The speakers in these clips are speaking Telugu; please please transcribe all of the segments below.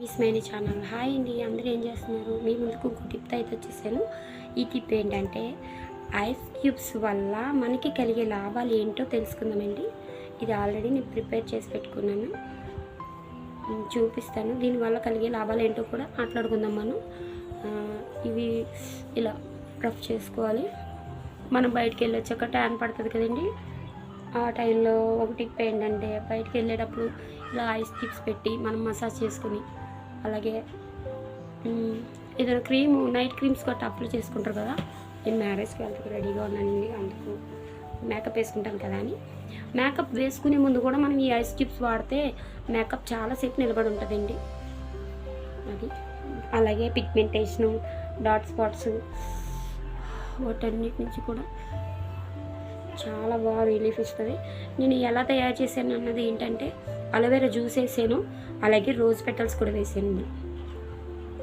విస్మైని ఛానల్ హాయ్ అండి అందరూ ఏం చేస్తున్నారు? మీ ముందుకు ఇంకో టిప్ అయితే వచ్చేసాను. ఈ టిప్ ఏంటంటే ఐస్ క్యూబ్స్ వల్ల మనకి కలిగే లాభాలు ఏంటో తెలుసుకుందామండి ఇది ఆల్రెడీ నేను ప్రిపేర్ చేసి పెట్టుకున్నాను. చూపిస్తాను. దీనివల్ల కలిగే లాభాలు ఏంటో కూడా మాట్లాడుకుందాం మనం. ఇవి ఇలా రఫ్ చేసుకోవాలి. మనం బయటికి వెళ్ళి వచ్చాక ట్యాన్ పడుతుంది కదండి ఆ టైంలో ఒక టిప్ ఏంటంటే బయటికి వెళ్ళేటప్పుడు ఇలా ఐస్ క్యూబ్స్ పెట్టి మనం మసాజ్ చేసుకుని అలాగే ఏదైనా క్రీమ్ నైట్ క్రీమ్స్ కూడా అప్లై చేసుకుంటారు కదా నేను మ్యారేజ్కి వెళ్తాను రెడీగా ఉన్నానండి అందుకు మేకప్ వేసుకుంటాను కదా అని. మేకప్ వేసుకునే ముందు కూడా మనం ఈ ఐస్ క్యూబ్స్ వాడితే మేకప్ చాలాసేపు నిలబడి ఉంటుందండి. అది. అలాగే పిగ్మెంటేషను డాట్ స్పాట్స్ వాటన్నిటి నుంచి కూడా చాలా బాగా రిలీఫ్ ఇస్తుంది. నేను ఎలా తయారు చేశాను అన్నది ఏంటంటే అలోవేరా జ్యూస్ వేసాను అలాగే రోజ్ పెటల్స్ కూడా వేసాను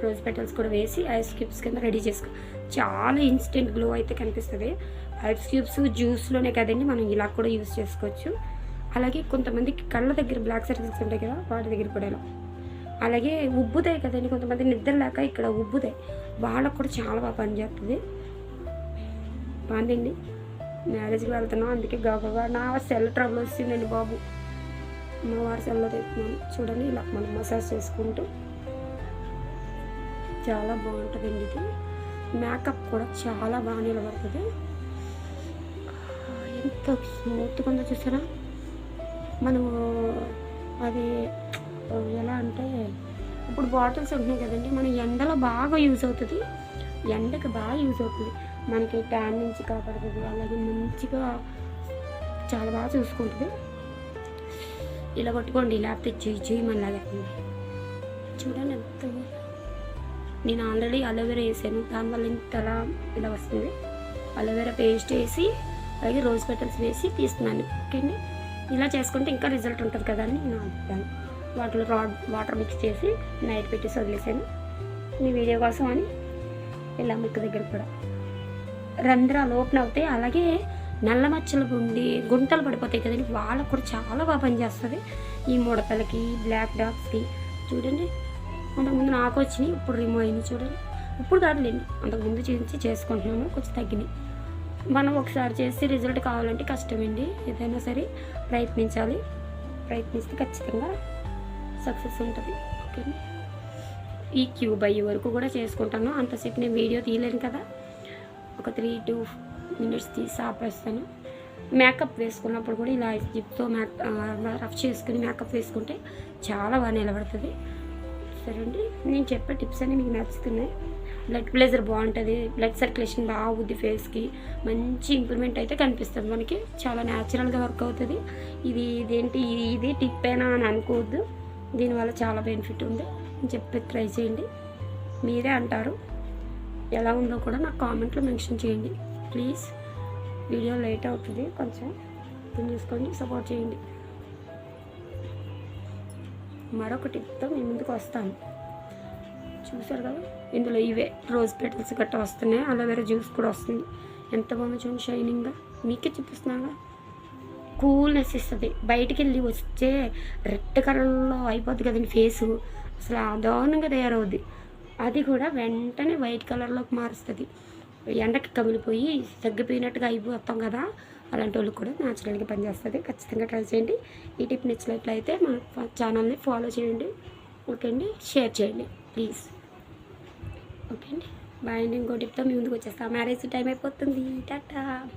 రోజ్ పెటల్స్ కూడా వేసి ఐస్ క్యూబ్స్ కింద రెడీ చేసుకో. చాలా ఇన్స్టెంట్ గ్లో అయితే కనిపిస్తుంది. ఐస్ క్యూబ్స్ జ్యూస్లోనే కదండి మనం ఇలా కూడా యూస్ చేసుకోవచ్చు. అలాగే కొంతమందికి కళ్ళ దగ్గర బ్లాక్ సర్కిల్స్ ఉంటాయి కదా వాటి దగ్గర కూడా ఇలా. అలాగే ఉబ్బుతాయి కదండి కొంతమంది నిద్ర లేక ఇక్కడ ఉబ్బుతాయి. వాళ్ళకు కూడా చాలా బాగా పనిచేస్తుంది. బాగుందండి? మ్యారేజ్కి వెళ్తున్నాం. అందుకే గబగబా నా సెల్ ట్రబుల్ వచ్చిందండి బాబు. అమ్మవారి సెల్లో తెస్తున్నాను చూడండి ఇలా మనం మసాజ్ చేసుకుంటూ. చాలా బాగుంటుందండి ఇది. మేకప్ కూడా చాలా బాగా నిలబడుతుంది. ఎంత స్మూత్గా ఉందో చూసారా? మనము అది ఎలా అంటే ఇప్పుడు బాటిల్స్ ఉంటున్నాయి కదండి మన ఎండలో బాగా యూజ్ అవుతుంది. ఎండకి బాగా యూజ్ అవుతుంది. మనకి ట్యాన్ నుంచి కాపాడుతుంది. అలాగే మంచిగా చాలా బాగా చూసుకుంటుంది. ఇలా కొట్టుకోండి లేకపోతే చేయి చేయి మన చూడండి ఎంత నేను ఆల్రెడీ అలోవెరా వేసాను. దానివల్ల ఇంతలా ఇలా వస్తుంది. అలోవెరా పేస్ట్ వేసి అలాగే రోజ్ పెటల్స్ వేసి తీస్తున్నాను. ఓకే ఇలా చేసుకుంటే ఇంకా రిజల్ట్ ఉంటుంది కదా అని నేను అనుకుంటాను వాటిలో రాడ్ వాటర్ మిక్స్ చేసి నైట్ పెట్టేసి వదిలేసాను. మీ వీడియో కోసం అని ఇలా ముక్కు దగ్గర కూడా. రంధ్రాలు ఓపెన్ అవుతాయి అలాగే నల్ల మచ్చలు ఉండి గుంటలు పడిపోతాయి కదండి. వాళ్ళకు కూడా చాలా బాగా పనిచేస్తుంది. ఈ ముడతలకి బ్లాక్ డాగ్స్కి చూడండి అంతకుముందు నాకు వచ్చినాయి ఇప్పుడు రిమూవ్ అయినాయి. చూడండి. ఇప్పుడు కాదులేండి అంతకుముందు చూసి చేసుకుంటున్నాను కొంచెం తగ్గినాయి. మనం ఒకసారి చేసి రిజల్ట్ కావాలంటే కష్టమండి. ఏదైనా సరే ప్రయత్నించాలి. ప్రయత్నిస్తే ఖచ్చితంగా సక్సెస్ ఉంటుంది. ఓకే ఈ క్యూబ్ అయ్యే వరకు కూడా చేసుకుంటాను. అంతసేపు నేను వీడియో తీయలేను కదా. ఒక త్రీ టూ మినిట్స్ తీసి ఆపేస్తాను. మేకప్ వేసుకున్నప్పుడు కూడా ఇలా జిప్తో మేక్ రఫ్ చేసుకుని మేకప్ వేసుకుంటే చాలా బాగా నిలబడుతుంది. సరే అండి నేను చెప్పే టిప్స్ అన్నీ మీకు నచ్చుతున్నాయి. బ్లడ్ ప్రెషర్ బాగుంటుంది బ్లడ్ సర్క్యులేషన్ బాగుంది ఫేస్కి మంచి ఇంప్రూవ్మెంట్ అయితే కనిపిస్తుంది మనకి. చాలా న్యాచురల్గా వర్క్ అవుతుంది. ఇది ఇదేంటి ఇది ఇది టిప్పేనా అని అనుకోవద్దు. దీనివల్ల చాలా బెనిఫిట్ ఉంది. చెప్పి ట్రై చేయండి. మీరే అంటారు. ఎలా ఉందో కూడా నాకు కామెంట్లో మెన్షన్ చేయండి. ప్లీజ్. వీడియో లేట్ అవుతుంది. కొంచెం అర్థం చేసుకోండి సపోర్ట్ చేయండి. మరొక టిప్తో మీ ముందుకు వస్తాను. చూసారు కదా? ఇందులో ఇవే. రోజ్ పెటల్స్ గట్రా వస్తున్నాయి. అలోవెరా జ్యూస్ కూడా వస్తుంది. ఎంత బాగుంది చూడండి. షైనింగ్గా. మీకే చూపిస్తున్నాగా? కూల్నెస్ ఇస్తుంది. బయటికి వెళ్ళి వచ్చే రెడ్ కలర్లో అయిపోద్ది కదండి ఫేసు. అసలు దారుణంగా తయారవుద్ది. అది కూడా వెంటనే వైట్ కలర్లోకి మారుస్తుంది. ఎండకి కమిలిపోయి తగ్గిపోయినట్టుగా అయిపోతాం కదా అలాంటి వాళ్ళకి కూడా న్యాచురల్గా పనిచేస్తుంది. ఖచ్చితంగా ట్రై చేయండి. ఈ టిప్ నచ్చినట్లయితే మన ఛానల్ని ఫాలో చేయండి. ఓకే అండి? షేర్ చేయండి ప్లీజ్ ఓకే అండి? బాయ్ అండి. ఇంకో టిప్తో మీ ముందుకు వచ్చేస్తాం. మ్యారేజ్ టైం అయిపోతుంది. టాటా!